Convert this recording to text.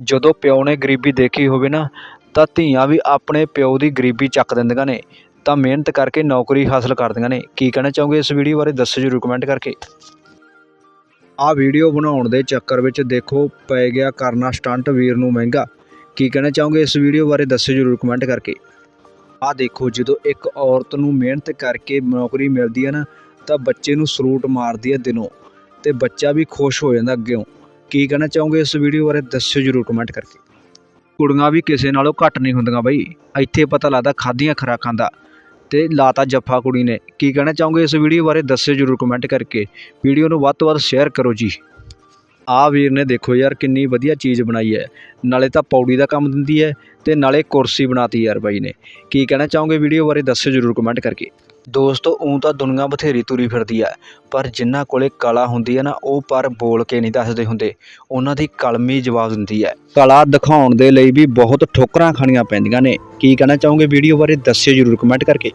ਜਦੋਂ ਪਿਓ ਨੇ ਗਰੀਬੀ ਦੇਖੀ ਹੋਵੇ ਨਾ, ਤਾਂ ਧੀਆਂ ਵੀ ਆਪਣੇ ਪਿਓ ਦੀ ਗਰੀਬੀ ਚੱਕ ਦਿੰਦੀਆਂ ਨੇ, ਤਾਂ ਮਿਹਨਤ ਕਰਕੇ ਨੌਕਰੀ ਹਾਸਲ ਕਰਦੀਆਂ ਨੇ। ਕੀ ਕਹਿਣਾ ਚਾਹੋਗੇ ਇਸ ਵੀਡੀਓ ਬਾਰੇ, ਦੱਸੋ ਜਰੂਰ ਕਮੈਂਟ ਕਰਕੇ। ਆਹ ਵੀਡੀਓ ਬਣਾਉਣ ਦੇ ਚੱਕਰ ਵਿੱਚ ਦੇਖੋ, ਪੈ ਗਿਆ ਕਰਨਾ ਸਟੰਟ ਵੀਰ ਨੂੰ ਮਹਿੰਗਾ। ਕੀ ਕਹਿਣਾ ਚਾਹੋਗੇ ਇਸ ਵੀਡੀਓ ਬਾਰੇ, ਦੱਸੋ ਜਰੂਰ ਕਮੈਂਟ ਕਰਕੇ। ਆਹ ਦੇਖੋ, ਜਦੋਂ ਇੱਕ ਔਰਤ ਨੂੰ ਮਿਹਨਤ ਕਰਕੇ ਨੌਕਰੀ ਮਿਲਦੀ ਹੈ ਨਾ, ਤਾਂ ਬੱਚੇ ਨੂੰ ਸਲੂਟ ਮਾਰਦੀ ਹੈ ਦਿਨੋਂ, ਤੇ ਬੱਚਾ ਵੀ ਖੁਸ਼ ਹੋ ਜਾਂਦਾ ਅੱਗਿਓਂ। ਕੀ ਕਹਿਣਾ ਚਾਹੋਗੇ ਇਸ ਵੀਡੀਓ ਬਾਰੇ ਦੱਸਿਓ ਜਰੂਰ ਕਮੈਂਟ ਕਰਕੇ। ਕੁੜੀਆਂ ਵੀ ਕਿਸੇ ਨਾਲੋਂ ਘੱਟ ਨਹੀਂ ਹੁੰਦੀਆਂ ਬਈ, ਇੱਥੇ ਪਤਾ ਲੱਗਦਾ ਖਾਧੀਆਂ ਖੁਰਾਕਾਂ ਦਾ। ਤੇ ਲਾਤਾ ਜੱਫਾ ਕੁੜੀ ਨੇ। ਕੀ ਕਹਿਣਾ ਚਾਹੋਗੇ ਇਸ ਵੀਡੀਓ ਬਾਰੇ ਦੱਸਿਓ ਜਰੂਰ ਕਮੈਂਟ ਕਰਕੇ। ਵੀਡੀਓ ਨੂੰ ਵੱਧ ਤੋਂ ਵੱਧ ਸ਼ੇਅਰ ਕਰੋ ਜੀ। ਆ ਵੀਰ ਨੇ ਦੇਖੋ ਯਾਰ ਕਿੰਨੀ ਵਧੀਆ ਚੀਜ਼ ਬਣਾਈ ਹੈ। ਨਾਲੇ ਤਾਂ ਪੌੜੀ ਦਾ ਕੰਮ ਦਿੰਦੀ ਹੈ ਤੇ ਨਾਲੇ ਕੁਰਸੀ ਬਣਾਤੀ ਯਾਰ ਬਾਈ ਨੇ। ਕੀ ਕਹਿਣਾ ਚਾਹੋਗੇ ਵੀਡੀਓ ਬਾਰੇ ਦੱਸਿਓ ਜਰੂਰ ਕਮੈਂਟ ਕਰਕੇ। ਦੋਸਤੋ, ਉਂ ਤਾਂ ਦੁਨੀਆ ਬਥੇਰੀ ਤੁਰੀ ਫਿਰਦੀ ਹੈ ਪਰ ਜਿਨ੍ਹਾਂ ਕੋਲੇ ਕਲਾ ਹੁੰਦੀ ਹੈ ਨਾ, ਉਹ ਪਰ ਬੋਲ ਕੇ ਨਹੀਂ ਦੱਸਦੇ ਹੁੰਦੇ। ਉਹਨਾਂ ਦੀ ਕਲਮੀ ਜਵਾਬ ਦਿੰਦੀ ਹੈ ਕਲਾ ਦਿਖਾਉਣ ਦੇ ਲਈ ਵੀ ਬਹੁਤ ਠੋਕਰਾਂ ਖਾਣੀਆਂ ਪੈਂਦੀਆਂ ਨੇ। ਕੀ ਕਹਿਣਾ ਚਾਹੋਗੇ ਵੀਡੀਓ ਬਾਰੇ, ਦੱਸਿਓ ਜਰੂਰ ਕਮੈਂਟ ਕਰਕੇ।